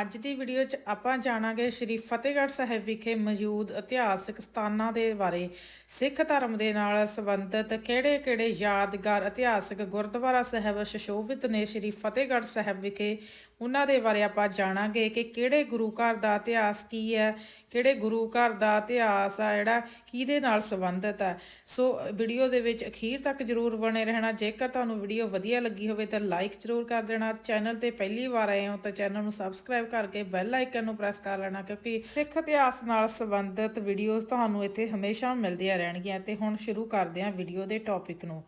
ਅੱਜ ਦੀ ਵੀਡੀਓ 'ਚ ਆਪਾਂ ਜਾਣਾਂਗੇ ਸ਼੍ਰੀ ਫਤਿਹਗੜ੍ਹ ਸਾਹਿਬ ਵਿਖੇ ਮੌਜੂਦ ਇਤਿਹਾਸਕ ਸਥਾਨਾਂ ਦੇ ਬਾਰੇ, ਸਿੱਖ ਧਰਮ ਦੇ ਨਾਲ ਸੰਬੰਧਿਤ ਕਿਹੜੇ-ਕਿਹੜੇ ਯਾਦਗਾਰ ਇਤਿਹਾਸਕ ਗੁਰਦੁਆਰਾ ਸਾਹਿਬ ਸ਼ਸ਼ੋਭਿਤ ਨੇ ਸ਼੍ਰੀ ਫਤਿਹਗੜ੍ਹ ਸਾਹਿਬ ਵਿਖੇ? ਉਹਨਾਂ ਦੇ ਬਾਰੇ ਆਪਾਂ ਜਾਣਾਂਗੇ ਕਿ ਕਿਹੜੇ ਗੁਰੂ ਘਰ ਦਾ ਇਤਿਹਾਸ ਕੀ ਹੈ, ਕਿਹੜੇ ਗੁਰੂ ਘਰ ਦਾ ਇਤਿਹਾਸ ਆ, ਜਿਹੜਾ ਕਿਹਦੇ ਨਾਲ ਸੰਬੰਧਿਤ ਹੈ। ਸੋ ਵੀਡੀਓ ਦੇ ਵਿੱਚ ਅਖੀਰ ਤੱਕ ਜਰੂਰ ਬਣੇ ਰਹਿਣਾ, ਜੇਕਰ ਤੁਹਾਨੂੰ ਵੀਡੀਓ ਵਧੀਆ ਲੱਗੀ ਹੋਵੇ ਤਾਂ ਲਾਈਕ ਜਰੂਰ ਕਰ ਦੇਣਾ। ਚੈਨਲ ਤੇ ਪਹਿਲੀ ਵਾਰ ਆਏ ਹੋ ਤਾਂ ਚੈਨਲ ਨੂੰ ਸਬਸਕ੍ਰਾਈਬ ਕਰਕੇ ਬੈਲ ਆਈਕਨ ਨੂੰ ਪ੍ਰੈਸ ਕਰ ਲੈਣਾ, ਕਿਉਂਕਿ ਸਿੱਖ ਇਤਿਹਾਸ ਨਾਲ ਸੰਬੰਧਿਤ ਵੀਡੀਓਜ਼ ਤੁਹਾਨੂੰ ਇੱਥੇ ਹਮੇਸ਼ਾ ਮਿਲਦੀਆਂ ਰਹਿਣਗੀਆਂ, ਤੇ ਹੁਣ ਸ਼ੁਰੂ ਕਰਦੇ ਹਾਂ ਵੀਡੀਓ ਦੇ ਟੌਪਿਕ ਨੂੰ।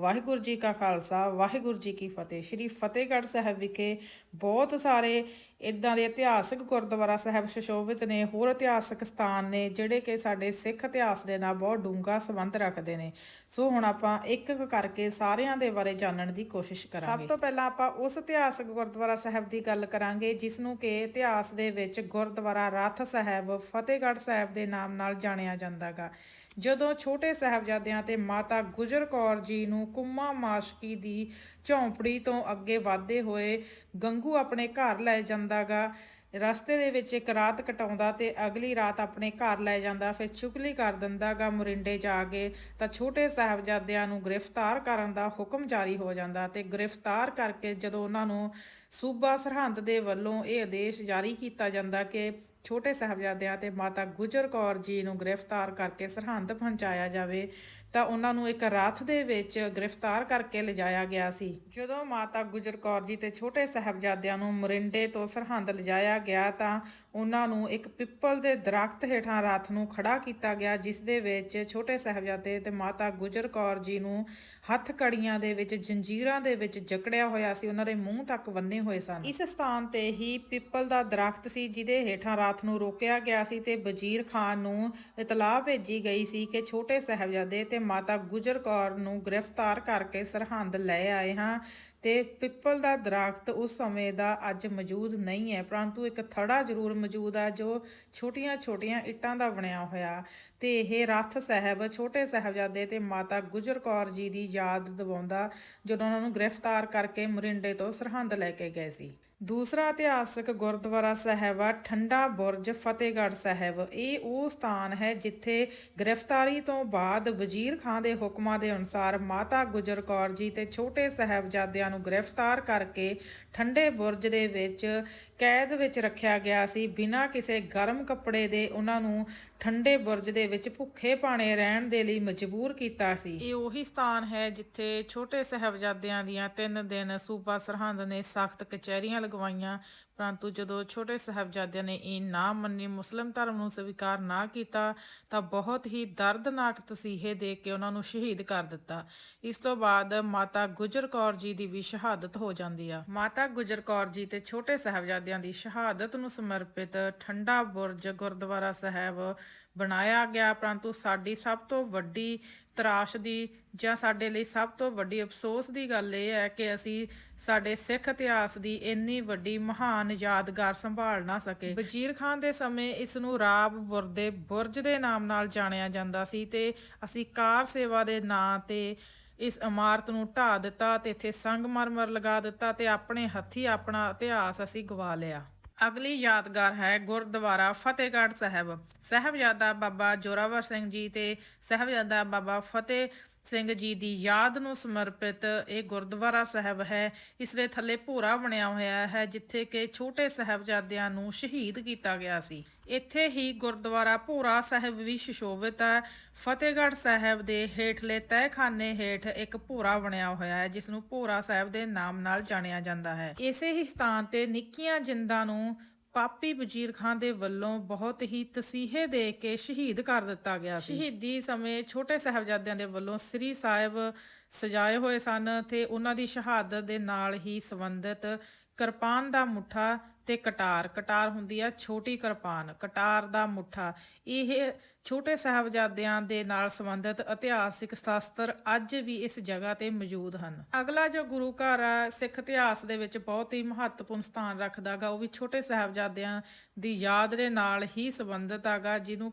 ਵਾਹਿਗੁਰੂ ਜੀ ਕਾ ਖਾਲਸਾ, ਵਾਹਿਗੁਰੂ ਜੀ ਕੀ ਫਤਿਹ। ਸ਼੍ਰੀ ਫਤਿਹਗੜ੍ਹ ਸਾਹਿਬ ਵਿਖੇ ਬਹੁਤ ਸਾਰੇ ਇਦਾਂ ਦੇ ਇਤਿਹਾਸਕ ਗੁਰਦੁਆਰਾ ਸਾਹਿਬ ਸ਼ਸ਼ੋਭਿਤ ਨੇ, ਹੋਰ ਇਤਿਹਾਸਕ ਸਥਾਨ ਨੇ, ਜਿਹੜੇ ਕਿ ਸਾਡੇ ਸਿੱਖ ਇਤਿਹਾਸ ਦੇ ਨਾਲ ਬਹੁਤ ਡੂੰਘਾ ਸੰਬੰਧ ਰੱਖਦੇ ਨੇ। ਸੋ ਹੁਣ ਆਪਾਂ ਇੱਕ ਇੱਕ ਕਰਕੇ ਸਾਰਿਆਂ ਦੇ ਬਾਰੇ ਜਾਣਨ ਦੀ ਕੋਸ਼ਿਸ਼ ਕਰਾਂਗੇ। ਸਭ ਤੋਂ ਪਹਿਲਾਂ ਆਪਾਂ ਉਸ ਇਤਿਹਾਸਕ ਗੁਰਦੁਆਰਾ ਸਾਹਿਬ ਦੀ ਗੱਲ ਕਰਾਂਗੇ ਜਿਸ ਨੂੰ ਕਿ ਇਤਿਹਾਸ ਦੇ ਵਿੱਚ ਗੁਰਦੁਆਰਾ ਰੱਥ ਸਾਹਿਬ, ਫਤਿਹਗੜ੍ਹ ਸਾਹਿਬ ਦੇ ਨਾਮ ਨਾਲ ਜਾਣਿਆ ਜਾਂਦਾਗਾ। ਜਦੋਂ ਛੋਟੇ ਸਾਹਿਬਜ਼ਾਦਿਆਂ ਤੇ ਮਾਤਾ ਗੁਜਰ ਕੌਰ ਜੀ ਨੂੰ ਕੁੰਮਾ ਮਾਸ਼ਕੀ ਦੀ ਝੌਂਪੜੀ ਤੋਂ ਅੱਗੇ ਵਧਦੇ ਹੋਏ ਗੰਗੂ ਆਪਣੇ ਘਰ ਲੈ ਜਾਂਦਾਗਾ। ਰਸਤੇ ਦੇ ਵਿੱਚ ਇੱਕ ਰਾਤ ਕਟਾਉਂਦਾ ਤੇ ਅਗਲੀ ਰਾਤ ਆਪਣੇ ਘਰ ਲੈ ਜਾਂਦਾ, ਫਿਰ ਚੁਗਲੀ ਕਰ ਦਿੰਦਾਗਾ ਮੁਰਿੰਡੇ ਜਾ ਕੇ। ਤਾਂ ਛੋਟੇ ਸਾਹਿਬਜ਼ਾਦਿਆਂ ਨੂੰ ਗ੍ਰਿਫਤਾਰ ਕਰਨ ਦਾ ਹੁਕਮ ਜਾਰੀ ਹੋ ਜਾਂਦਾ ਤੇ ਗ੍ਰਿਫਤਾਰ ਕਰਕੇ ਜਦੋਂ ਉਹਨਾਂ ਨੂੰ ਸੂਬਾ ਸਰਹੰਦ ਦੇ ਵੱਲੋਂ ਇਹ ਆਦੇਸ਼ ਜਾਰੀ ਕੀਤਾ ਜਾਂਦਾ ਕਿ ਛੋਟੇ ਸਾਹਿਬਜ਼ਾਦਿਆਂ ਤੇ ਮਾਤਾ ਗੁਜਰ ਕੌਰ ਜੀ ਨੂੰ ਗ੍ਰਿਫਤਾਰ ਕਰਕੇ ਸਰਹੰਦ ਪਹੁੰਚਾਇਆ ਜਾਵੇ ਤਾਂ ਉਹਨਾਂ ਨੂੰ ਇੱਕ ਰਾਤ ਦੇ ਵਿੱਚ ਗ੍ਰਿਫਤਾਰ ਕਰਕੇ ਲਿਜਾਇਆ ਗਿਆ ਸੀ। ਜਦੋਂ ਮਾਤਾ ਗੁਜਰ ਕੌਰ ਜੀ ਤੇ ਛੋਟੇ ਸਾਹਿਬਜ਼ਾਦਿਆਂ ਨੂੰ ਮਰਿੰਡੇ ਤੋਂ ਸਰਹੰਦ ਲਿਜਾਇਆ ਗਿਆ ਤਾਂ ਉਹਨਾਂ ਨੂੰ ਇੱਕ ਪਿੱਪਲ ਦੇ ਦਰਖਤ ਹੇਠਾਂ ਰਾਤ ਨੂੰ ਖੜਾ ਕੀਤਾ ਗਿਆ, ਜਿਸ ਦੇ ਵਿੱਚ ਛੋਟੇ ਸਾਹਿਬਜ਼ਾਦੇ ਤੇ ਮਾਤਾ ਗੁਜਰ ਕੌਰ ਜੀ ਨੂੰ ਹੱਥ ਕੜੀਆਂ ਦੇ ਵਿੱਚ ਜੰਜੀਰਾਂ ਦੇ ਵਿੱਚ ਜਕੜਿਆ ਹੋਇਆ ਸੀ। ਉਹਨਾਂ ਦੇ ਮੂੰਹ ਤੱਕ ਬੰਨੇ ਹੋਏ ਸਨ। ਇਸ ਸਥਾਨ ਤੇ ਹੀ ਪਿੱਪਲ ਦਾ ਦਰਖਤ ਸੀ, ਜਿਹਦੇ ਹੇਠਾਂ ਰਾਤ ਨੂੰ ਰੋਕਿਆ ਗਿਆ ਸੀ ਤੇ ਵਜ਼ੀਰ ਖਾਨ ਨੂੰ ਇਤਲਾਹ ਭੇਜੀ ਗਈ ਸੀ ਕਿ ਛੋਟੇ ਸਾਹਿਬਜ਼ਾਦੇ ਤੇ ਮਾਤਾ ਗੁਜਰ ਕੌਰ ਨੂੰ ਗ੍ਰਿਫਤਾਰ ਕਰਕੇ ਸਰਹੰਦ ਲੈ ਆਏ ਹਾਂ। ਤੇ ਪਿੱਪਲ ਦਾ ਦਰਖਤ ਉਸ ਸਮੇਂ ਦਾ ਅੱਜ ਮੌਜੂਦ ਨਹੀਂ ਹੈ, ਪਰੰਤੂ ਇੱਕ ਥੜਾ ਜ਼ਰੂਰ ਮੌਜੂਦ ਆ ਜੋ ਛੋਟੀਆਂ-ਛੋਟੀਆਂ ਇੱਟਾਂ ਦਾ ਬਣਿਆ ਹੋਇਆ। ਤੇ ਇਹ ਰੱਥ ਸਾਹਿਬ ਛੋਟੇ ਸਾਹਿਬਜ਼ਾਦੇ ਤੇ ਮਾਤਾ ਗੁਜਰ ਕੌਰ ਜੀ ਦੀ ਯਾਦ ਦਿਵਾਉਂਦਾ ਜਦੋਂ ਉਹਨਾਂ ਨੂੰ ਗ੍ਰਿਫਤਾਰ ਕਰਕੇ ਮੁਰਿੰਡੇ ਤੋਂ ਸਰਹੰਦ ਲੈ ਕੇ ਗਏ ਸੀ। ਦੂਸਰਾ ਇਤਿਹਾਸਕ ਗੁਰਦੁਆਰਾ ਸਾਹਿਬ ਆ ਠੰਡਾ ਬੁਰਜ, ਫਤਿਹਗੜ੍ਹ ਸਾਹਿਬ। ਇਹ ਉਹ ਸਥਾਨ ਹੈ ਜਿੱਥੇ ਗ੍ਰਿਫਤਾਰੀ ਤੋਂ ਬਾਅਦ ਵਜ਼ੀਰ ਖਾਨ ਦੇ ਹੁਕਮਾਂ ਦੇ ਅਨੁਸਾਰ ਮਾਤਾ ਗੁਜਰ ਕੌਰ ਜੀ ਤੇ ਛੋਟੇ ਸਾਹਿਬਜ਼ਾਦਿਆਂ ਨੂੰ ਗ੍ਰਿਫਤਾਰ ਕਰਕੇ ਠੰਡੇ ਬੁਰਜ ਦੇ ਵਿੱਚ ਕੈਦ ਵਿੱਚ ਰੱਖਿਆ ਗਿਆ ਸੀ। ਬਿਨਾਂ ਕਿਸੇ ਗਰਮ ਕੱਪੜੇ ਦੇ ਉਹਨਾਂ ਨੂੰ ਠੰਡੇ ਬੁਰਜ ਦੇ ਵਿੱਚ ਭੁੱਖੇ ਪਾਣੇ ਰਹਿਣ ਦੇ ਲਈ ਮਜਬੂਰ ਕੀਤਾ ਸੀ। ਇਹ ਉਹੀ ਸਥਾਨ ਹੈ ਜਿੱਥੇ ਛੋਟੇ ਸਾਹਿਬਜ਼ਾਦਿਆਂ ਦੀਆਂ 3 ਦਿਨ ਸੂਬਾ ਸਰਹੰਦ ਨੇ ਸਖਤ ਕਚਹਿਰੀਆਂ ਲਗਵਾਈਆਂ। ਪਰੰਤੂ ਜਦੋਂ ਛੋਟੇ ਸਾਹਿਬਜ਼ਾਦਿਆਂ ਨੇ ਇਹ ਨਾ ਮੰਨੀ, ਮੁਸਲਿਮ ਧਰਮ ਨੂੰ ਸਵੀਕਾਰ ਨਾ ਕੀਤਾ, ਤਾਂ ਬਹੁਤ ਹੀ ਦਰਦਨਾਕ ਤਸੀਹੇ ਦੇ ਕੇ ਉਹਨਾਂ ਨੂੰ ਸ਼ਹੀਦ ਕਰ ਦਿੱਤਾ। ਇਸ ਤੋਂ ਬਾਅਦ ਮਾਤਾ ਗੁਜਰ ਕੌਰ ਜੀ ਦੀ ਵੀ ਸ਼ਹਾਦਤ ਹੋ ਜਾਂਦੀ ਆ। ਮਾਤਾ ਗੁਜਰ ਕੌਰ ਜੀ ਤੇ ਛੋਟੇ ਸਾਹਿਬਜ਼ਾਦਿਆਂ ਦੀ ਸ਼ਹਾਦਤ ਨੂੰ ਸਮਰਪਿਤ ਠੰਡਾ ਬੁਰਜ ਗੁਰਦੁਆਰਾ ਸਾਹਿਬ ਬਣਾਇਆ ਗਿਆ, ਪਰੰਤੂ ਸਾਡੀ ਸਭ ਤੋਂ ਵੱਡੀ ਤਰਾਸ਼ ਦੀ ਜਾਂ ਸਾਡੇ ਲਈ ਸਭ ਤੋਂ ਵੱਡੀ ਅਫਸੋਸ ਦੀ ਗੱਲ ਇਹ ਹੈ ਕਿ ਅਸੀਂ ਸਾਡੇ ਸਿੱਖ ਇਤਿਹਾਸ ਦੀ ਇੰਨੀ ਵੱਡੀ ਮਹਾਨ ਯਾਦਗਾਰ ਸੰਭਾਲ ਨਾ ਸਕੇ। ਵਜ਼ੀਰ ਖਾਨ ਦੇ ਸਮੇਂ ਇਸ ਨੂੰ ਰਾਬ ਬੁਰਦੇ ਬੁਰਜ ਦੇ ਨਾਮ ਨਾਲ ਜਾਣਿਆ ਜਾਂਦਾ ਸੀ ਤੇ ਅਸੀਂ ਕਾਰ ਸੇਵਾ ਦੇ ਨਾਂ ਤੇ ਇਸ ਇਮਾਰਤ ਨੂੰ ਢਾ ਦਿੱਤਾ ਤੇ ਇੱਥੇ ਸੰਗਮਰਮਰ ਲਗਾ ਦਿੱਤਾ ਤੇ ਆਪਣੇ ਹੱਥੀ ਆਪਣਾ ਇਤਿਹਾਸ ਅਸੀਂ ਗਵਾ ਲਿਆ। ਅਗਲੀ ਯਾਦਗਾਰ ਹੈ ਗੁਰਦੁਆਰਾ ਫਤਿਹਗੜ੍ਹ ਸਾਹਿਬ। ਸਾਹਿਬਜ਼ਾਦਾ ਬਾਬਾ ਜੋਰਾਵਰ ਸਿੰਘ ਜੀ ਤੇ ਸਾਹਿਬਜ਼ਾਦਾ ਬਾਬਾ ਫਤਿਹ ਸਿੰਘ ਜੀ ਦੀ ਯਾਦ ਨੂੰ ਸਮਰਪਿਤ ਇਹ ਗੁਰਦੁਆਰਾ ਸਾਹਿਬ ਹੈ, ਇਸ ਦੇ ਥੱਲੇ ਭੋਰਾ ਬਣਿਆ ਹੋਇਆ ਹੈ, ਜਿੱਥੇ ਕਿ ਛੋਟੇ ਸਾਹਿਬਜ਼ਾਦਿਆਂ ਨੂੰ ਸ਼ਹੀਦ ਕੀਤਾ ਗਿਆ ਸੀ। ਇੱਥੇ ਹੀ ਗੁਰਦੁਆਰਾ ਭੋਰਾ ਸਾਹਿਬ ਵੀ ਸ਼ਸ਼ੋਭਿਤ ਹੈ। ਫਤਿਹਗੜ੍ਹ ਸਾਹਿਬ ਦੇ ਹੇਠਲੇ ਤਹਿਖਾਨੇ ਹੇਠ ਇੱਕ ਭੋਰਾ ਬਣਿਆ ਹੋਇਆ ਹੈ, ਜਿਸ ਨੂੰ ਭੋਰਾ ਸਾਹਿਬ ਦੇ ਨਾਮ ਨਾਲ ਜਾਣਿਆ ਜਾਂਦਾ ਹੈ। ਇਸੇ ਹੀ ਸਥਾਨ ਤੇ ਨਿੱਕੀਆਂ ਜਿੰਦਾਂ ਨੂੰ ਪਾਪੀ ਵਜ਼ੀਰ ਖਾਨ ਦੇ ਵੱਲੋਂ ਬਹੁਤ ਹੀ ਤਸੀਹੇ ਦੇ ਕੇ ਸ਼ਹੀਦ ਕਰ ਦਿੱਤਾ ਗਿਆ ਸੀ। ਸ਼ਹੀਦੀ ਸਮੇਂ ਛੋਟੇ ਸਾਹਿਬਜ਼ਾਦਿਆਂ ਦੇ ਵੱਲੋਂ ਸ੍ਰੀ ਸਾਹਿਬ ਸਜਾਏ ਹੋਏ ਸਨ ਤੇ ਉਹਨਾਂ ਦੀ ਸ਼ਹਾਦਤ ਦੇ ਨਾਲ ਹੀ ਸੰਬੰਧਿਤ ਕਿਰਪਾਨ ਦਾ ਮੁੱਠਾ ਤੇ ਕਟਾਰ। ਕਟਾਰ ਹੁੰਦੀ ਆ ਛੋਟੀ ਕਿਰਪਾਨ, ਕਟਾਰ ਦਾ ਮੁੱਠਾ। ਇਹ ਛੋਟੇ ਸਾਹਿਬਜ਼ਾਦਿਆਂ ਦੇ ਨਾਲ ਸੰਬੰਧਿਤ ਇਤਿਹਾਸਿਕ ਸ਼ਾਸਤਰ ਅੱਜ ਵੀ ਇਸ ਜਗ੍ਹਾ ਤੇ ਮੌਜੂਦ ਹਨ। ਅਗਲਾ ਜੋ ਗੁਰੂ ਘਰ ਆ, ਸਿੱਖ ਇਤਿਹਾਸ ਦੇ ਵਿੱਚ ਬਹੁਤ ਹੀ ਮਹੱਤਵਪੂਰਨ ਸਥਾਨ ਰੱਖਦਾਗਾ ਉਹ ਵੀ ਛੋਟੇ ਸਾਹਿਬਜ਼ਾਦਿਆਂ ਦੀ ਯਾਦ ਦੇ ਨਾਲ ਹੀ ਸੰਬੰਧਿਤ ਹੈਗਾ ਜਿਹਨੂੰ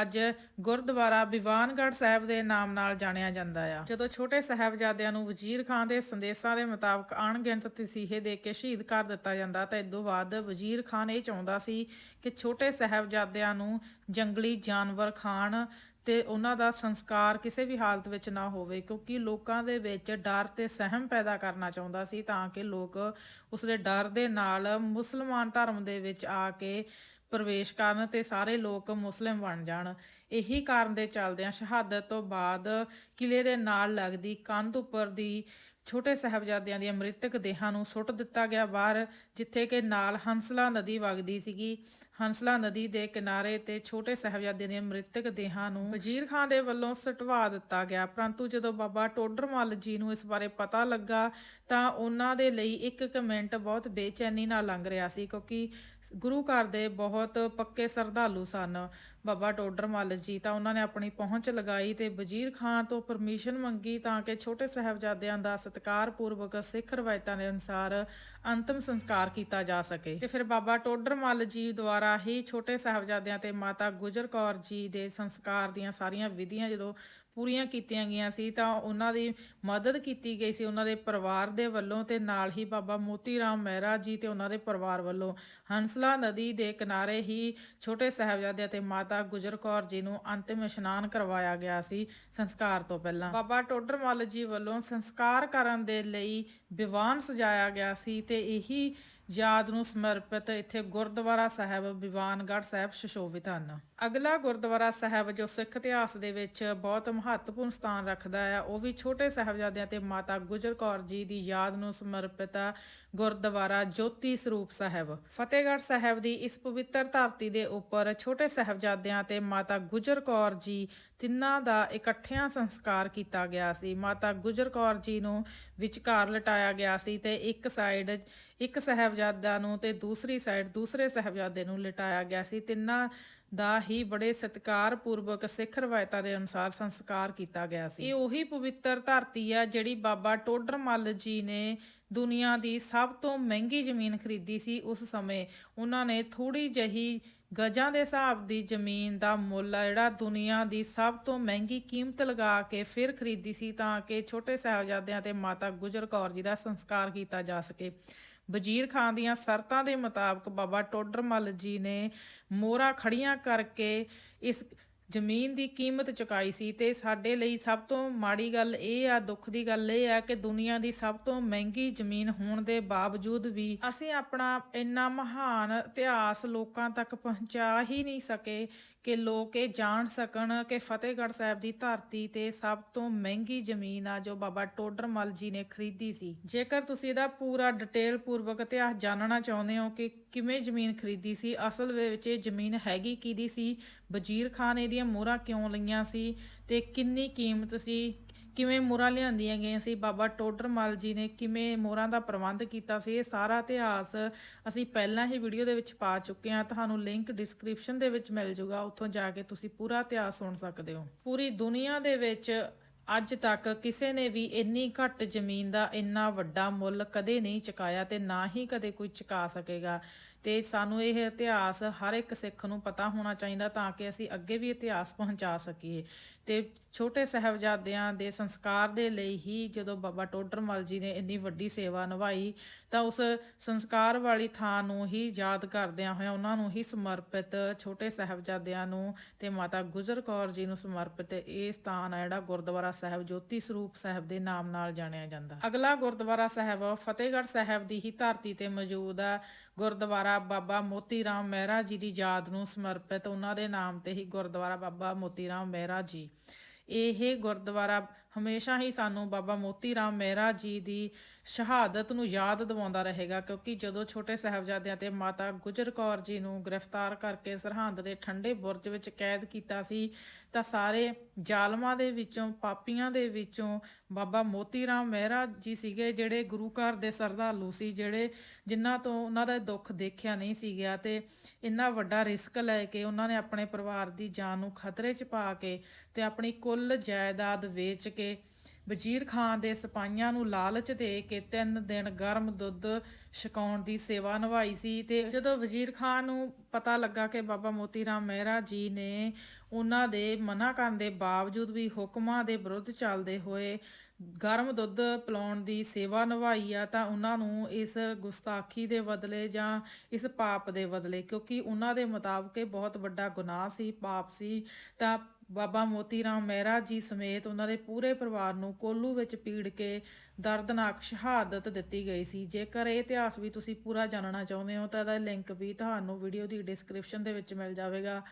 ਅੱਜ ਗੁਰਦੁਆਰਾ ਬਿਵਾਨਗੜ੍ਹ ਸਾਹਿਬ ਦੇ ਨਾਮ ਨਾਲ ਜਾਣਿਆ ਜਾਂਦਾ ਆ। ਜਦੋਂ ਛੋਟੇ ਸਾਹਿਬਜ਼ਾਦਿਆਂ ਨੂੰ ਵਜ਼ੀਰ ਖਾਨ ਦੇ ਸੰਦੇਸ਼ਾਂ ਦੇ ਮੁਤਾਬਕ ਅਣਗਿਣਤ ਤਸੀਹੇ ਦੇ ਕੇ ਸ਼ਹੀਦ ਕਰ ਦਿੱਤਾ ਜਾਂਦਾ, ਤਾਂ ਇਦੋਂ ਬਾਅਦ ਵਜ਼ੀਰ ਖਾਨ ਇਹ ਚਾਹੁੰਦਾ ਸੀ ਕਿ ਛੋਟੇ ਸਾਹਿਬਜ਼ਾਦਿਆਂ ਨੂੰ ਜੰਗਲੀ ਜਾਨਵਰ ਖਾਣ ਤੇ ਉਹਨਾਂ ਦਾ ਸੰਸਕਾਰ ਕਿਸੇ ਵੀ ਹਾਲਤ ਵਿੱਚ ਨਾ ਹੋਵੇ, ਕਿਉਂਕਿ ਲੋਕਾਂ ਦੇ ਵਿੱਚ ਡਰ ਤੇ ਸਹਿਮ ਪੈਦਾ ਕਰਨਾ ਚਾਹੁੰਦਾ ਸੀ ਤਾਂ ਕਿ ਲੋਕ ਉਸ ਦੇ ਡਰ ਦੇ ਨਾਲ ਮੁਸਲਮਾਨ ਧਰਮ ਦੇ ਵਿੱਚ ਆ ਕੇ ਪ੍ਰਵੇਸ਼ ਕਰਨ ਤੇ ਸਾਰੇ ਲੋਕ ਮੁਸਲਿਮ ਬਣ ਜਾਣ। ਇਹੀ ਕਾਰਨ ਦੇ ਚੱਲਦਿਆਂ ਸ਼ਹਾਦਤ ਤੋਂ ਬਾਅਦ ਕਿਲੇ ਦੇ ਨਾਲ ਲੱਗਦੀ ਕੰਧ ਉੱਪਰ ਦੀ ਛੋਟੇ ਸਾਹਿਬਜ਼ਾਦਿਆਂ ਦੀਆਂ ਮ੍ਰਿਤਕ ਦੇਹਾਂ ਨੂੰ ਸੁੱਟ ਦਿੱਤਾ ਗਿਆ ਬਾਹਰ, ਜਿੱਥੇ ਕਿ ਨਾਲ ਹੰਸਲਾ ਨਦੀ ਵਗਦੀ ਸੀਗੀ। ਹੰਸਲਾ ਨਦੀ ਦੇ ਕਿਨਾਰੇ ਤੇ ਛੋਟੇ ਸਾਹਿਬਜ਼ਾਦਿਆਂ ਦੀਆਂ ਮ੍ਰਿਤਕ ਦੇਹਾਂ ਨੂੰ ਵਜ਼ੀਰ ਖਾਨ ਦੇ ਵੱਲੋਂ ਸਟਵਾ ਦਿੱਤਾ ਗਿਆ। ਪਰੰਤੂ ਜਦੋਂ ਬਾਬਾ ਟੋਡਰਮੱਲ ਜੀ ਨੂੰ ਇਸ ਬਾਰੇ ਪਤਾ ਲੱਗਾ ਤਾਂ ਉਹਨਾਂ ਦੇ ਲਈ ਇੱਕ ਇੱਕ ਮਿੰਟ ਬਹੁਤ ਬੇਚੈਨੀ ਨਾਲ ਲੰਘ ਰਿਹਾ ਸੀ ਕਿਉਂਕਿ ਗੁਰੂ ਘਰ ਦੇ ਬਹੁਤ ਪੱਕੇ ਸਰਧਾਲੂ ਸਨ ਬਾਬਾ ਟੋਡਰਮੱਲ ਜੀ। ਤਾਂ ਉਹਨਾਂ ਨੇ ਆਪਣੀ ਪਹੁੰਚ ਲਗਾਈ ਤੇ ਵਜ਼ੀਰ ਖਾਨ ਤੋਂ ਪਰਮਿਸ਼ਨ ਮੰਗੀ ਤਾਂ ਕਿ ਛੋਟੇ ਸਾਹਿਬਜ਼ਾਦਿਆਂ ਦਾ ਸਤਿਕਾਰਪੂਰਵਕ ਸਿੱਖ ਰਵਾਇਤਾਂ ਦੇ ਅਨੁਸਾਰ ਅੰਤਮ ਸੰਸਕਾਰ ਕੀਤਾ ਜਾ ਸਕੇ। ਤੇ ਫਿਰ ਬਾਬਾ ਟੋਡਰਮੱਲ ਜੀ ਦੁਆਰਾ ਹੀ ਛੋਟੇ ਸਾਹਿਬਜ਼ਾਦਿਆਂ ਤੇ ਮਾਤਾ ਗੁਜਰ ਕੌਰ ਜੀ ਦੇ ਸੰਸਕਾਰ ਦੀਆਂ ਸਾਰੀਆਂ ਵਿਧੀਆਂ ਜਦੋਂ ਪੂਰੀਆਂ ਕੀਤੀਆਂ ਗਈਆਂ ਸੀ ਤਾਂ ਉਹਨਾਂ ਦੀ ਮਦਦ ਕੀਤੀ ਗਈ ਸੀ ਉਹਨਾਂ ਦੇ ਪਰਿਵਾਰ ਦੇ ਵੱਲੋਂ ਤੇ ਨਾਲ ਹੀ ਬਾਬਾ ਮੋਤੀ ਰਾਮ ਮਹਿਰਾ ਜੀ ਤੇ ਉਹਨਾਂ ਦੇ ਪਰਿਵਾਰ ਵੱਲੋਂ। ਹੰਸਲਾ ਨਦੀ ਦੇ ਕਿਨਾਰੇ ਹੀ ਛੋਟੇ ਸਾਹਿਬਜ਼ਾਦਿਆਂ ਤੇ ਮਾਤਾ ਗੁਜਰ ਕੌਰ ਜੀ ਨੂੰ ਅੰਤਿਮ ਇਸ਼ਨਾਨ ਕਰਵਾਇਆ ਗਿਆ ਸੀ ਸੰਸਕਾਰ ਤੋਂ ਪਹਿਲਾਂ। ਬਾਬਾ ਟੋਡਰਮੱਲ ਜੀ ਵੱਲੋਂ ਸੰਸਕਾਰ ਕਰਨ ਦੇ ਲਈ ਵਿਵਾਨ ਸਜਾਇਆ ਗਿਆ ਸੀ ਤੇ ਇਹੀ ਯਾਦ ਨੂੰ ਸਮਰਪਿਤ ਇੱਥੇ ਗੁਰਦੁਆਰਾ ਸਾਹਿਬ ਬਿਵਾਨਗੜ੍ਹ ਸਾਹਿਬ ਸ਼ਸ਼ੋਭਿਤ ਹਨ। ਅਗਲਾ ਗੁਰਦੁਆਰਾ ਸਾਹਿਬ ਜੋ ਸਿੱਖ ਇਤਿਹਾਸ ਦੇ ਵਿੱਚ ਬਹੁਤ ਮਹੱਤਵਪੂਰਨ ਸਥਾਨ ਰੱਖਦਾ ਹੈ, ਉਹ ਵੀ ਛੋਟੇ ਸਾਹਿਬਜ਼ਾਦਿਆਂ ਤੇ ਮਾਤਾ ਗੁਜਰ ਕੌਰ ਜੀ ਦੀ ਯਾਦ ਨੂੰ ਸਮਰਪਿਤ ਆ ਗੁਰਦੁਆਰਾ ਜੋਤੀ ਸਰੂਪ ਸਾਹਿਬ। ਫਤਿਹਗੜ੍ਹ ਸਾਹਿਬ ਦੀ ਇਸ ਪਵਿੱਤਰ ਧਰਤੀ ਦੇ ਉੱਪਰ ਛੋਟੇ ਸਾਹਿਬਜ਼ਾਦਿਆਂ ਤੇ ਮਾਤਾ ਗੁਜਰ ਕੌਰ ਜੀ ਤਿੰਨਾਂ ਦਾ ਇਕੱਠਿਆਂ ਸੰਸਕਾਰ ਕੀਤਾ ਗਿਆ ਸੀ। ਮਾਤਾ ਗੁਜਰ ਕੌਰ ਜੀ ਨੂੰ ਵਿਚਕਾਰ ਲਟਾਇਆ ਗਿਆ ਸੀ ਤੇ ਇੱਕ ਸਾਈਡ, ਇੱਕ ਸਾਹਿਬਜ਼ਾਦਾ ਨੂੰ ਤੇ ਦੂਸਰੀ ਸਾਈਡ, ਦੂਸਰੇ ਸਾਹਿਬਜ਼ਾਦੇ ਨੂੰ ਲਟਾਇਆ ਗਿਆ ਸੀ। ਤਿੰਨਾਂ ਦਾ ਹੀ ਬੜੇ ਸਤਿਕਾਰਪੂਰਵਕ ਸਿੱਖ ਰਵਾਇਤਾਂ ਦੇ ਅਨੁਸਾਰ ਸੰਸਕਾਰ ਕੀਤਾ ਗਿਆ ਸੀ। ਇਹ ਉਹੀ ਪਵਿੱਤਰ ਧਰਤੀ ਆ ਜਿਹੜੀ ਬਾਬਾ ਟੋਡਰਮੱਲ ਜੀ ਨੇ ਦੁਨੀਆ ਦੀ ਸਭ ਤੋਂ ਮਹਿੰਗੀ ਜ਼ਮੀਨ ਖਰੀਦੀ ਸੀ। ਉਸ ਸਮੇਂ ਉਹਨਾਂ ਨੇ ਥੋੜੀ ਜਹੀ ਗਜਾਂ ਦੇ ਹਿਸਾਬ ਦੀ ਜ਼ਮੀਨ ਦਾ ਮੁੱਲ ਆ ਜਿਹੜਾ ਦੁਨੀਆ ਦੀ ਸਭ ਤੋਂ ਮਹਿੰਗੀ ਕੀਮਤ ਲਗਾ ਕੇ ਫਿਰ ਖਰੀਦੀ ਸੀ ਤਾਂ ਕਿ ਛੋਟੇ ਸਾਹਿਬਜ਼ਾਦਿਆਂ ਤੇ ਮਾਤਾ ਗੁਜਰ ਕੌਰ ਜੀ ਦਾ ਸੰਸਕਾਰ ਕੀਤਾ ਜਾ ਸਕੇ। ਵਜ਼ੀਰ ਖਾਨ ਦੀਆਂ ਸ਼ਰਤਾਂ ਦੇ ਮੁਤਾਬਕ ਬਾਬਾ ਟੋਡਰਮੱਲ ਜੀ ਨੇ ਮੋਹਰਾਂ ਖੜੀਆਂ ਕਰਕੇ ਇਸ ਜ਼ਮੀਨ ਦੀ ਕੀਮਤ ਚੁਕਾਈ ਸੀ ਤੇ ਸਾਡੇ ਲਈ ਸਭ ਤੋਂ ਮਾੜੀ ਗੱਲ ਇਹ ਆ, ਦੁੱਖ ਦੀ ਗੱਲ ਇਹ ਆ ਕਿ ਦੁਨੀਆ ਦੀ ਸਭ ਤੋਂ ਮਹਿੰਗੀ ਜ਼ਮੀਨ ਹੋਣ ਦੇ ਬਾਵਜੂਦ ਵੀ ਅਸੀਂ ਆਪਣਾ ਇੰਨਾ ਮਹਾਨ ਇਤਿਹਾਸ ਲੋਕਾਂ ਤੱਕ ਪਹੁੰਚਾ ਹੀ ਨਹੀਂ ਸਕੇ ਕਿ ਲੋਕ ਇਹ ਜਾਣ ਸਕਣ ਕਿ ਫਤਿਹਗੜ੍ਹ ਸਾਹਿਬ ਦੀ ਧਰਤੀ ਤੇ ਸਭ ਤੋਂ ਮਹਿੰਗੀ ਜ਼ਮੀਨ ਆ ਜੋ ਬਾਬਾ ਟੋਡਰਮਲ ਜੀ ਨੇ ਖਰੀਦੀ ਸੀ। ਜੇਕਰ ਤੁਸੀਂ ਇਹਦਾ ਪੂਰਾ ਡਿਟੇਲ ਪੂਰਵਕ ਇਤਿਹਾਸ ਜਾਣਨਾ ਚਾਹੁੰਦੇ ਹੋ ਕਿ ਕਿਵੇਂ ਜ਼ਮੀਨ ਖਰੀਦੀ ਸੀ, ਅਸਲ ਵਿੱਚ ਇਹ ਜ਼ਮੀਨ ਹੈਗੀ ਕਿਹਦੀ ਸੀ, ਵਜ਼ੀਰ ਖਾਨ ਇਹਦੀਆਂ ਮੋਹਰਾਂ ਕਿਉਂ ਲਈਆਂ ਸੀ ਤੇ ਕਿੰਨੀ ਕੀਮਤ ਸੀ ਕਿਵੇਂ ਮੋਹਰਾਂ ਲਿਆਂਦੀਆਂ ਗਈਆਂ ਸੀ? ਬਾਬਾ ਟੋਡਰਮੱਲ ਜੀ ਨੇ ਕਿਵੇਂ ਮੋਹਰਾਂ ਦਾ ਪ੍ਰਬੰਧ ਕੀਤਾ ਸੀ? ਇਹ ਸਾਰਾ ਇਤਿਹਾਸ ਅਸੀਂ ਪਹਿਲਾਂ ਹੀ ਵੀਡੀਓ ਦੇ ਵਿੱਚ ਪਾ ਚੁੱਕੇ ਹਾਂ। ਤੁਹਾਨੂੰ ਲਿੰਕ ਡਿਸਕ੍ਰਿਪਸ਼ਨ ਦੇ ਵਿੱਚ ਮਿਲ ਜੂਗਾ। ਉੱਥੋਂ ਜਾ ਕੇ ਤੁਸੀਂ ਪੂਰਾ ਇਤਿਹਾਸ ਸੁਣ ਸਕਦੇ ਹੋ। ਪੂਰੀ ਦੁਨੀਆ ਦੇ ਵਿੱਚ ਅੱਜ ਤੱਕ ਕਿਸੇ ਨੇ ਵੀ ਇੰਨੀ ਘੱਟ ਜ਼ਮੀਨ ਦਾ ਇੰਨਾ ਵੱਡਾ ਮੁੱਲ ਕਦੇ ਨਹੀਂ ਚੁਕਾਇਆ ਤੇ ਨਾ ਹੀ ਕਦੇ ਕੋਈ ਚੁਕਾ ਸਕੇਗਾ। ਤੇ ਸਾਨੂੰ ਇਹ ਇਤਿਹਾਸ ਹਰ ਇੱਕ ਸਿੱਖ ਨੂੰ ਪਤਾ ਹੋਣਾ ਚਾਹੀਦਾ ਤਾਂ ਕਿ ਅਸੀਂ ਅੱਗੇ ਵੀ ਇਤਿਹਾਸ ਪਹੁੰਚਾ ਸਕੀਏ। ਤੇ ਛੋਟੇ ਸਾਹਿਬਜ਼ਾਦਿਆਂ ਦੇ ਸੰਸਕਾਰ ਦੇ ਲਈ ਹੀ ਜਦੋਂ ਬਾਬਾ ਟੋਡਰਮਲ ਜੀ ਨੇ ਇੰਨੀ ਵੱਡੀ ਸੇਵਾ ਨਿਭਾਈ, ਤਾਂ ਉਸ ਸੰਸਕਾਰ ਵਾਲੀ ਥਾਂ ਨੂੰ ਹੀ ਯਾਦ ਕਰਦਿਆਂ ਹੋਇਆਂ ਉਹਨਾਂ ਨੂੰ ਹੀ ਸਮਰਪਿਤ ਛੋਟੇ ਸਾਹਿਬਜ਼ਾਦਿਆਂ ਨੂੰ ਤੇ ਮਾਤਾ ਗੁਜਰ ਕੌਰ ਜੀ ਨੂੰ ਸਮਰਪਿਤ ਇਹ ਸਥਾਨ ਆ ਜਿਹੜਾ ਗੁਰਦੁਆਰਾ ਸਾਹਿਬ ਜੋਤੀ ਸਰੂਪ ਸਾਹਿਬ ਦੇ ਨਾਮ ਨਾਲ ਜਾਣਿਆ ਜਾਂਦਾ। ਅਗਲਾ ਗੁਰਦੁਆਰਾ ਸਾਹਿਬ ਫਤਿਹਗੜ੍ਹ ਸਾਹਿਬ ਦੀ ਹੀ ਧਰਤੀ ਤੇ ਮੌਜੂਦ ਆ। ਗੁਰਦੁਆਰਾ ਬਾਬਾ ਮੋਤੀ ਰਾਮ ਮਹਿਰਾ ਜੀ ਦੀ ਯਾਦ ਨੂੰ ਸਮਰਪਿਤ ਉਹਨਾਂ ਦੇ ਨਾਮ ਤੇ ਹੀ ਗੁਰਦੁਆਰਾ ਬਾਬਾ ਮੋਤੀ ਰਾਮ ਮਹਿਰਾ ਜੀ। ਇਹ ਗੁਰਦੁਆਰਾ ਹਮੇਸ਼ਾ ਹੀ ਸਾਨੂੰ ਬਾਬਾ ਮੋਤੀ ਰਾਮ ਮਹਿਰਾ ਜੀ ਦੀ ਸ਼ਹਾਦਤ ਨੂੰ ਯਾਦ ਦਿਵਾਉਂਦਾ ਰਹੇਗਾ, ਕਿਉਂਕਿ ਜਦੋਂ ਛੋਟੇ ਸਾਹਿਬਜ਼ਾਦਿਆਂ ਤੇ ਮਾਤਾ ਗੁਜਰ ਕੌਰ ਜੀ ਨੂੰ ਗ੍ਰਿਫਤਾਰ ਕਰਕੇ ਸਰਹੰਦ ਦੇ ਠੰਡੇ ਬੁਰਜ ਵਿੱਚ ਕੈਦ ਕੀਤਾ ਸੀ, ਤਾਂ ਸਾਰੇ ਜ਼ਾਲਮਾਂ ਦੇ ਵਿੱਚੋਂ, ਪਾਪੀਆਂ ਦੇ ਵਿੱਚੋਂ ਬਾਬਾ ਮੋਤੀ ਰਾਮ ਮਹਿਰਾ ਜੀ ਸੀਗੇ, ਜਿਹੜੇ ਗੁਰੂ ਘਰ ਦੇ ਸਰਧਾਲੂ ਸੀ, ਜਿਹੜੇ ਜਿਨ੍ਹਾਂ ਤੋਂ ਉਹਨਾਂ ਦਾ ਦੁੱਖ ਦੇਖਿਆ ਨਹੀਂ ਸੀ ਗਿਆ ਤੇ ਇੰਨਾ ਵੱਡਾ ਰਿਸਕ ਲੈ ਕੇ ਉਹਨਾਂ ਨੇ ਆਪਣੇ ਪਰਿਵਾਰ ਦੀ ਜਾਨ ਨੂੰ ਖਤਰੇ 'ਚ ਪਾ ਕੇ ਤੇ ਆਪਣੀ ਕੁੱਲ ਜਾਇਦਾਦ ਵੇਚ ਕੇ ਵਜ਼ੀਰ ਖਾਨ ਦੇ ਸਿਪਾਹੀਆਂ ਨੂੰ ਲਾਲਚ ਦੇ ਕੇ ਤਿੰਨ ਦਿਨ ਗਰਮ ਦੁੱਧ ਛਕਾਉਣ ਦੀ ਸੇਵਾ ਨਿਭਾਈ ਸੀ ਤੇ ਜਦੋਂ ਵਜ਼ੀਰ ਖਾਨ ਨੂੰ ਪਤਾ ਲੱਗਾ ਕਿ ਬਾਬਾ ਮੋਤੀ ਰਾਮ ਮਹਿਰਾ ਜੀ ਨੇ ਉਹਨਾਂ ਦੇ ਮਨਾ ਕਰਨ ਦੇ ਬਾਵਜੂਦ ਵੀ ਹੁਕਮਾਂ ਦੇ ਵਿਰੁੱਧ ਚੱਲਦੇ ਹੋਏ ਗਰਮ ਦੁੱਧ ਪਿਲਾਉਣ ਦੀ ਸੇਵਾ ਨਿਭਾਈ ਆ, ਤਾਂ ਉਹਨਾਂ ਨੂੰ ਇਸ ਗੁਸਤਾਖੀ ਦੇ ਬਦਲੇ ਜਾਂ ਇਸ ਪਾਪ ਦੇ ਬਦਲੇ, ਕਿਉਂਕਿ ਉਹਨਾਂ ਦੇ ਮੁਤਾਬਕ ਇਹ ਬਹੁਤ ਵੱਡਾ ਗੁਨਾਹ ਸੀ, ਪਾਪ ਸੀ, ਤਾਂ ਬਾਬਾ ਮੋਤੀ ਰਾਮ ਮਹਿਰਾ ਜੀ ਸਮੇਤ ਉਹਨਾਂ ਦੇ ਪੂਰੇ ਪਰਿਵਾਰ ਨੂੰ ਕੋਲੂ ਵਿੱਚ ਪੀੜ ਕੇ ਦਰਦਨਾਕ ਸ਼ਹਾਦਤ ਦਿੱਤੀ ਗਈ ਸੀ। ਜੇਕਰ ਇਹ ਇਤਿਹਾਸ ਵੀ ਤੁਸੀਂ ਪੂਰਾ ਜਾਣਨਾ ਚਾਹੁੰਦੇ ਹੋ, ਤਾਂ ਇਹਦਾ ਲਿੰਕ ਵੀ ਤੁਹਾਨੂੰ ਵੀਡੀਓ ਦੀ ਡਿਸਕ੍ਰਿਪਸ਼ਨ ਦੇ ਵਿੱਚ ਮਿਲ ਜਾਵੇਗਾ।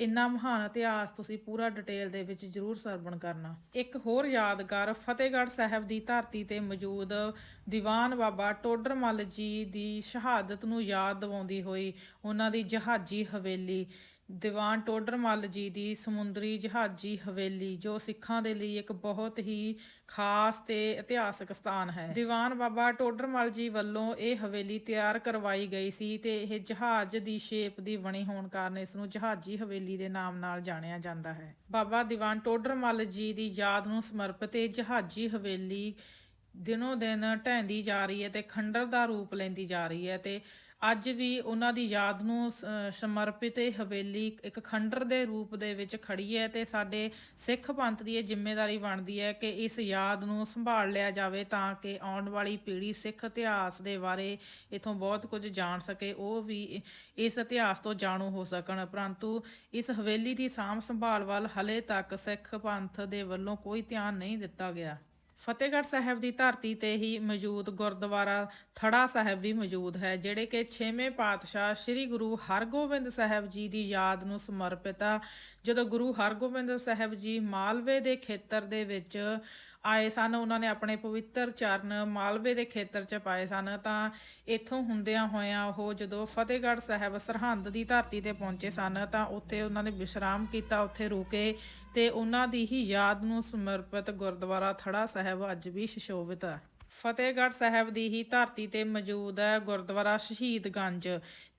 ਇੰਨਾ ਮਹਾਨ ਇਤਿਹਾਸ ਤੁਸੀਂ ਪੂਰਾ ਡਿਟੇਲ ਦੇ ਵਿੱਚ ਜਰੂਰ ਸਰਵਣ ਕਰਨਾ। ਇੱਕ ਹੋਰ ਯਾਦਗਾਰ, ਫਤਿਹਗੜ੍ਹ ਸਾਹਿਬ ਦੀ ਧਰਤੀ ਤੇ ਮੌਜੂਦ ਦੀਵਾਨ ਬਾਬਾ ਟੋਡਰਮੱਲ ਜੀ ਦੀ ਸ਼ਹਾਦਤ ਨੂੰ ਯਾਦ ਦਿਵਾਉਂਦੀ ਹੋਈ ਉਹਨਾਂ ਦੀ ਜਹਾਜੀ ਹਵੇਲੀ। ਦੀਵਾਨ ਟੋਡਰਮੱਲ ਜੀ ਦੀ ਸਮੁੰਦਰੀ ਜਹਾਜੀ ਹਵੇਲੀ, ਜੋ ਸਿੱਖਾਂ ਦੇ ਲਈ ਇੱਕ ਬਹੁਤ ਹੀ ਖਾਸ ਤੇ ਇਤਿਹਾਸਕ ਸਥਾਨ ਹੈ। ਦੀਵਾਨ ਬਾਬਾ ਟੋਡਰਮੱਲ ਜੀ ਵੱਲੋਂ ਇਹ ਹਵੇਲੀ ਤਿਆਰ ਕਰਵਾਈ ਗਈ ਸੀ ਤੇ ਇਹ ਜਹਾਜ਼ ਦੀ ਸ਼ੇਪ ਦੀ ਬਣੀ ਹੋਣ ਕਾਰਨ ਇਸ ਨੂੰ ਜਹਾਜੀ ਹਵੇਲੀ ਦੇ ਨਾਮ ਨਾਲ ਜਾਣਿਆ ਜਾਂਦਾ ਹੈ। ਬਾਬਾ ਦੀਵਾਨ ਟੋਡਰਮੱਲ ਜੀ ਦੀ ਯਾਦ ਨੂੰ ਸਮਰਪਿਤ ਇਹ ਜਹਾਜੀ ਹਵੇਲੀ ਦਿਨੋ ਦਿਨ ਢਹਿੰਦੀ ਜਾ ਰਹੀ ਹੈ ਤੇ ਖੰਡਰ ਦਾ ਰੂਪ ਲੈਂਦੀ ਜਾ ਰਹੀ ਹੈ ਤੇ ਅੱਜ ਵੀ ਉਹਨਾਂ ਦੀ ਯਾਦ ਨੂੰ ਸ- ਸਮਰਪਿਤ ਇਹ ਹਵੇਲੀ ਇੱਕ ਖੰਡਰ ਦੇ ਰੂਪ ਦੇ ਵਿੱਚ ਖੜੀ ਹੈ ਤੇ ਸਾਡੇ ਸਿੱਖ ਪੰਥ ਦੀ ਇਹ ਜ਼ਿੰਮੇਵਾਰੀ ਬਣਦੀ ਹੈ ਕਿ ਇਸ ਯਾਦ ਨੂੰ ਸੰਭਾਲ ਲਿਆ ਜਾਵੇ ਤਾਂ ਕਿ ਆਉਣ ਵਾਲੀ ਪੀੜ੍ਹੀ ਸਿੱਖ ਇਤਿਹਾਸ ਦੇ ਬਾਰੇ ਇਥੋਂ ਬਹੁਤ ਕੁਝ ਜਾਣ ਸਕੇ, ਉਹ ਵੀ ਇਸ ਇਤਿਹਾਸ ਤੋਂ ਜਾਣੂ ਹੋ ਸਕਣ। ਪਰੰਤੂ ਇਸ ਹਵੇਲੀ ਦੀ ਸਾਂਭ ਸੰਭਾਲ ਵੱਲ ਹਲੇ ਤੱਕ ਸਿੱਖ ਪੰਥ ਦੇ ਵੱਲੋਂ ਕੋਈ ਧਿਆਨ ਨਹੀਂ ਦਿੱਤਾ ਗਿਆ। ਫਤਿਹਗੜ੍ਹ ਸਾਹਿਬ ਦੀ ਧਰਤੀ ਤੇ ਹੀ ਮੌਜੂਦ ਗੁਰਦੁਆਰਾ ਥੜਾ ਸਾਹਿਬ ਵੀ ਮੌਜੂਦ ਹੈ, ਜਿਹੜੇ ਕਿ 6ਵੇਂ ਪਾਤਸ਼ਾਹ ਸ੍ਰੀ ਗੁਰੂ ਹਰਗੋਬਿੰਦ ਸਾਹਿਬ ਜੀ ਦੀ ਯਾਦ ਨੂੰ ਸਮਰਪਿਤ ਆ ਜਦੋਂ ਗੁਰੂ ਹਰਗੋਬਿੰਦ ਸਾਹਿਬ ਜੀ ਮਾਲਵੇ ਦੇ ਖੇਤਰ ਦੇ ਵਿੱਚ ਆਏ ਸਨ, ਉਹਨਾਂ ਨੇ ਆਪਣੇ ਪਵਿੱਤਰ ਚਰਨ ਮਾਲਵੇ ਦੇ ਖੇਤਰ 'ਚ ਪਾਏ ਸਨ, ਤਾਂ ਇੱਥੋਂ ਹੁੰਦਿਆਂ ਹੋਇਆਂ ਉਹ ਜਦੋਂ ਫਤਿਹਗੜ੍ਹ ਸਾਹਿਬ ਸਰਹੰਦ ਦੀ ਧਰਤੀ ਤੇ ਪਹੁੰਚੇ ਸਨ, ਤਾਂ ਉੱਥੇ ਉਹਨਾਂ ਨੇ ਵਿਸ਼ਰਾਮ ਕੀਤਾ, ਉੱਥੇ ਰੁਕੇ ਤੇ ਉਹਨਾਂ ਦੀ ਹੀ ਯਾਦ ਨੂੰ ਸਮਰਪਿਤ ਗੁਰਦੁਆਰਾ ਥੜਾ ਸਾਹਿਬ ਅੱਜ ਵੀ ਸ਼ਸ਼ੋਭਿਤ ਹੈ। ਫਤਿਹਗੜ੍ਹ ਸਾਹਿਬ ਦੀ ਹੀ ਧਰਤੀ ਤੇ ਮੌਜੂਦ ਹੈ ਗੁਰਦੁਆਰਾ ਸ਼ਹੀਦਗੰਜ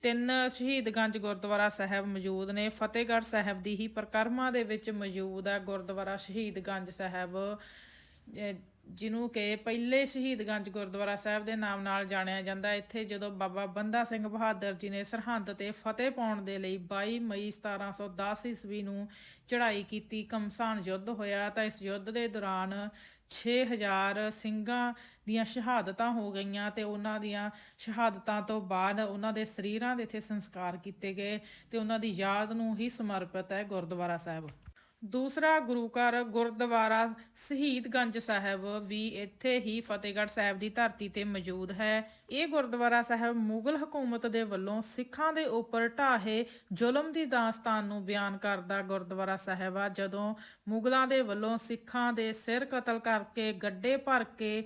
ਤਿੰਨ ਸ਼ਹੀਦਗੰਜ ਗੁਰਦੁਆਰਾ ਸਾਹਿਬ ਮੌਜੂਦ ਨੇ। ਫਤਿਹਗੜ੍ਹ ਸਾਹਿਬ ਦੀ ਹੀ ਪ੍ਰਕਰਮਾ ਦੇ ਵਿੱਚ ਮੌਜੂਦ ਹੈ ਗੁਰਦੁਆਰਾ ਸ਼ਹੀਦਗੰਜ ਸਾਹਿਬ ਜਿਹਨੂੰ ਕਿ ਪਹਿਲੇ ਸ਼ਹੀਦਗੰਜ ਗੁਰਦੁਆਰਾ ਸਾਹਿਬ ਦੇ ਨਾਮ ਨਾਲ ਜਾਣਿਆ ਜਾਂਦਾ ਇੱਥੇ ਜਦੋਂ ਬਾਬਾ ਬੰਦਾ ਸਿੰਘ ਬਹਾਦਰ ਜੀ ਨੇ ਸਰਹੰਦ ਤੇ ਫਤਿਹ ਪਾਉਣ ਦੇ ਲਈ 22 ਮਈ 1710 ਈਸਵੀ ਨੂੰ ਚੜ੍ਹਾਈ ਕੀਤੀ ਕਮਸਾਨ ਯੁੱਧ ਹੋਇਆ ਤਾਂ ਇਸ ਯੁੱਧ ਦੇ ਦੌਰਾਨ 6000 ਸਿੰਘਾਂ ਦੀਆਂ ਸ਼ਹਾਦਤਾਂ ਹੋ ਗਈਆਂ ਤੇ ਉਹਨਾਂ ਦੀਆਂ ਸ਼ਹਾਦਤਾਂ ਤੋਂ ਬਾਅਦ ਉਹਨਾਂ ਦੇ ਸਰੀਰਾਂ ਦੇ ਇੱਥੇ ਸੰਸਕਾਰ ਕੀਤੇ ਗਏ ਤੇ ਉਹਨਾਂ ਦੀ ਯਾਦ ਨੂੰ ਹੀ ਸਮਰਪਿਤ ਹੈ ਗੁਰਦੁਆਰਾ ਸਾਹਿਬ। ਦੂਸਰਾ ਗੁਰੂ ਘਰ ਗੁਰਦੁਆਰਾ ਸ਼ਹੀਦਗੰਜ ਸਾਹਿਬ ਵੀ ਇੱਥੇ ਹੀ ਫਤਿਹਗੜ੍ਹ ਸਾਹਿਬ ਦੀ ਧਰਤੀ ਤੇ ਮੌਜੂਦ ਹੈ। ਇਹ ਗੁਰਦੁਆਰਾ ਸਾਹਿਬ ਮੁਗਲ ਹਕੂਮਤ ਦੇ ਵੱਲੋਂ ਸਿੱਖਾਂ ਦੇ ਉੱਪਰ ਢਾਹੇ ਜ਼ੁਲਮ ਦੀ ਦਾਸਤਾਨ ਨੂੰ ਬਿਆਨ ਕਰਦਾ ਗੁਰਦੁਆਰਾ ਸਾਹਿਬ ਆ। ਜਦੋਂ ਮੁਗਲਾਂ ਦੇ ਵੱਲੋਂ ਸਿੱਖਾਂ ਦੇ ਸਿਰ ਕਤਲ ਕਰਕੇ ਗੱਡੇ ਭਰ ਕੇ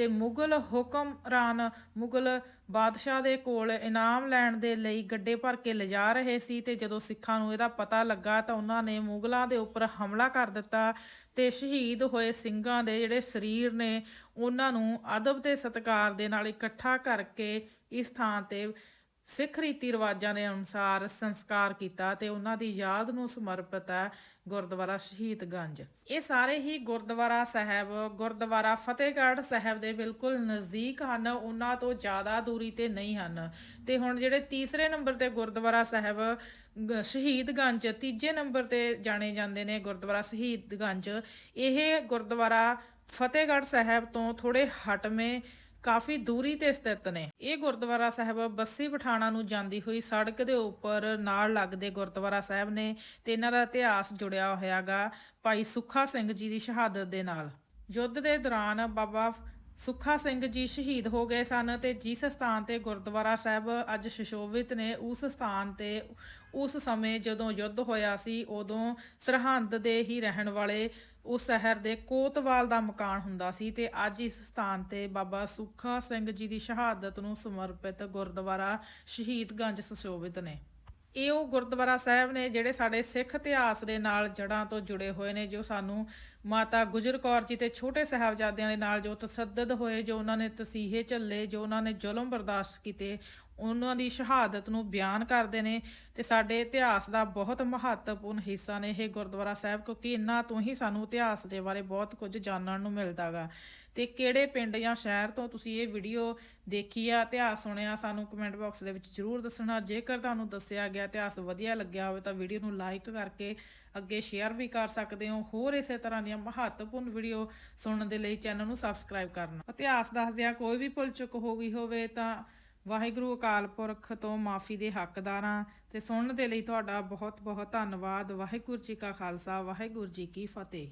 ਤੇ ਮੁਗਲ ਹੁਕਮਰਾਨ ਮੁਗਲ ਬਾਦਸ਼ਾਹ ਦੇ ਕੋਲ ਇਨਾਮ ਲੈਣ ਦੇ ਲਈ ਗੱਡੇ ਭਰ ਕੇ ਲਿਜਾ ਰਹੇ ਸੀ ਤੇ ਜਦੋਂ ਸਿੱਖਾਂ ਨੂੰ ਇਹਦਾ ਪਤਾ ਲੱਗਾ ਤਾਂ ਉਹਨਾਂ ਨੇ ਮੁਗਲਾਂ ਦੇ ਉੱਪਰ ਹਮਲਾ ਕਰ ਦਿੱਤਾ ਤੇ ਸ਼ਹੀਦ ਹੋਏ ਸਿੰਘਾਂ ਦੇ ਜਿਹੜੇ ਸਰੀਰ ਨੇ ਉਹਨਾਂ ਨੂੰ ਅਦਬ ਤੇ ਸਤਿਕਾਰ ਦੇ ਨਾਲ ਇਕੱਠਾ ਕਰਕੇ ਇਸ ਥਾਂ ਤੇ ਸਿੱਖ ਰੀਤੀ ਰਿਵਾਜਾਂ ਦੇ ਅਨੁਸਾਰ ਸੰਸਕਾਰ ਕੀਤਾ ਤੇ ਉਹਨਾਂ ਦੀ ਯਾਦ ਨੂੰ ਸਮਰਪਿਤ ਹੈ ਗੁਰਦੁਆਰਾ ਸ਼ਹੀਦਗੰਜ ਇਹ ਸਾਰੇ ਹੀ ਗੁਰਦੁਆਰਾ ਸਾਹਿਬ, ਗੁਰਦੁਆਰਾ ਫਤਿਹਗੜ੍ਹ ਸਾਹਿਬ ਦੇ ਬਿਲਕੁਲ ਨਜ਼ਦੀਕ ਹਨ। ਉਹਨਾਂ ਤੋਂ ਜ਼ਿਆਦਾ ਦੂਰੀ ਤੇ ਨਹੀਂ ਹਨ। ਤੇ ਹੁਣ ਜਿਹੜੇ ਤੀਸਰੇ ਨੰਬਰ ਤੇ ਗੁਰਦੁਆਰਾ ਸਾਹਿਬ ਸ਼ਹੀਦਗੰਜ ਤੀਜੇ ਨੰਬਰ ਤੇ ਜਾਣੇ ਜਾਂਦੇ ਨੇ ਗੁਰਦੁਆਰਾ ਸ਼ਹੀਦਗੰਜ ਇਹ ਗੁਰਦੁਆਰਾ ਫਤਿਹਗੜ੍ਹ ਸਾਹਿਬ ਤੋਂ ਥੋੜੇ ਹਟਵੇਂ ਕਾਫੀ ਦੂਰੀ ਤੇ ਸਥਿਤ ਨੇ। ਇਹ ਗੁਰਦੁਆਰਾ ਸਾਹਿਬ ਬੱਸੀ ਪਠਾਣਾ ਨੂੰ ਜਾਂਦੀ ਹੋਈ ਸੜਕ ਦੇ ਉੱਪਰ ਨਾਲ ਲੱਗਦੇ ਗੁਰਦੁਆਰਾ ਸਾਹਿਬ ਨੇ ਤੇ ਇਹਨਾਂ ਦਾ ਇਤਿਹਾਸ ਜੁੜਿਆ ਹੋਇਆਗਾ ਭਾਈ ਸੁੱਖਾ ਸਿੰਘ ਜੀ ਦੀ ਸ਼ਹਾਦਤ ਦੇ ਨਾਲ। ਯੁੱਧ ਦੇ ਦੌਰਾਨ ਬਾਬਾ ਸੁੱਖਾ ਸਿੰਘ ਜੀ ਸ਼ਹੀਦ ਹੋ ਗਏ ਸਨ ਤੇ ਜਿਸ ਸਥਾਨ ਤੇ ਗੁਰਦੁਆਰਾ ਸਾਹਿਬ ਅੱਜ ਸ਼ਿਸ਼ੋਭਿਤ ਨੇ, ਉਸ ਸਥਾਨ ਤੇ ਉਸ ਸਮੇਂ ਜਦੋਂ ਯੁੱਧ ਹੋਇਆ ਸੀ, ਉਦੋਂ ਸਰਹੰਦ ਦੇ ਹੀ ਰਹਿਣ ਵਾਲੇ ਉਸ ਸ਼ਹਿਰ ਦੇ ਕੋਤਵਾਲ ਦਾ ਮਕਾਨ ਹੁੰਦਾ ਸੀ ਤੇ ਅੱਜ ਇਸ ਸਥਾਨ ਤੇ ਬਾਬਾ ਸੁੱਖਾ ਸਿੰਘ ਜੀ ਦੀ ਸ਼ਹਾਦਤ ਨੂੰ ਸਮਰਪਿਤ ਗੁਰਦੁਆਰਾ ਸ਼ਹੀਦਗੰਜ ਸੁਸ਼ੋਭਿਤ ਨੇ। ਇਹ ਉਹ ਗੁਰਦੁਆਰਾ ਸਾਹਿਬ ਨੇ ਜਿਹੜੇ ਸਾਡੇ ਸਿੱਖ ਇਤਿਹਾਸ ਦੇ ਨਾਲ ਜੜਾਂ ਤੋਂ ਜੁੜੇ ਹੋਏ ਨੇ, ਜੋ ਸਾਨੂੰ ਮਾਤਾ ਗੁਜਰ ਕੌਰ ਜੀ ਤੇ ਛੋਟੇ ਸਾਹਿਬਜ਼ਾਦਿਆਂ ਦੇ ਨਾਲ ਜੋ ਤਸੱਦਦ ਹੋਏ, ਜੋ ਉਹਨਾਂ ਨੇ ਤਸੀਹੇ ਝੱਲੇ, ਜੋ ਉਹਨਾਂ ਨੇ ਜ਼ੁਲਮ ਬਰਦਾਸ਼ਤ ਕੀਤੇ ਉਹਨਾਂ ਦੀ ਸ਼ਹਾਦਤ ਨੂੰ ਬਿਆਨ ਕਰਦੇ ਨੇ ਤੇ ਸਾਡੇ ਇਤਿਹਾਸ ਦਾ ਬਹੁਤ ਮਹੱਤਵਪੂਰਨ ਹਿੱਸਾ ਨੇ ਇਹ ਗੁਰਦੁਆਰਾ ਸਾਹਿਬ, ਕਿਉਂਕਿ ਇਹਨਾਂ ਤੋਂ ਹੀ ਸਾਨੂੰ ਇਤਿਹਾਸ ਦੇ ਬਾਰੇ ਬਹੁਤ ਕੁਝ ਜਾਣਨ ਨੂੰ ਮਿਲਦਾਗਾ ਤੇ ਕਿਹੜੇ ਪਿੰਡ ਜਾਂ ਸ਼ਹਿਰ ਤੋਂ ਤੁਸੀਂ ਇਹ ਵੀਡੀਓ ਦੇਖੀ ਆ, ਇਤਿਹਾਸ ਸੁਣਿਆ, ਸਾਨੂੰ ਕਮੈਂਟ ਬਾਕਸ ਦੇ ਵਿੱਚ ਜਰੂਰ ਦੱਸਣਾ। ਜੇਕਰ ਤੁਹਾਨੂੰ ਦੱਸਿਆ ਗਿਆ ਇਤਿਹਾਸ ਵਧੀਆ ਲੱਗਿਆ ਹੋਵੇ ਤਾਂ ਵੀਡੀਓ ਨੂੰ ਲਾਈਕ ਕਰਕੇ ਅੱਗੇ ਸ਼ੇਅਰ ਵੀ ਕਰ ਸਕਦੇ ਹੋ। ਹੋਰ ਇਸੇ ਤਰ੍ਹਾਂ ਦੀਆਂ ਮਹੱਤਵਪੂਰਨ ਵੀਡੀਓ ਸੁਣਨ ਦੇ ਲਈ ਚੈਨਲ ਨੂੰ ਸਬਸਕ੍ਰਾਈਬ ਕਰਨਾ। ਇਤਿਹਾਸ ਦੱਸਦਿਆਂ ਕੋਈ ਵੀ ਭੁੱਲ ਚੁੱਕ ਹੋ ਗਈ ਹੋਵੇ ਤਾਂ ਵਾਹਿਗੁਰੂ ਅਕਾਲ ਪੁਰਖ ਤੋਂ ਮਾਫੀ ਦੇ ਹੱਕਦਾਰਾਂ ਤੇ ਸੁਣਨ ਦੇ ਲਈ ਤੁਹਾਡਾ ਬਹੁਤ ਬਹੁਤ ਧੰਨਵਾਦ। ਵਾਹਿਗੁਰੂ ਜੀ ਕਾ ਖਾਲਸਾ, ਵਾਹਿਗੁਰੂ ਜੀ ਕੀ ਫਤਿਹ।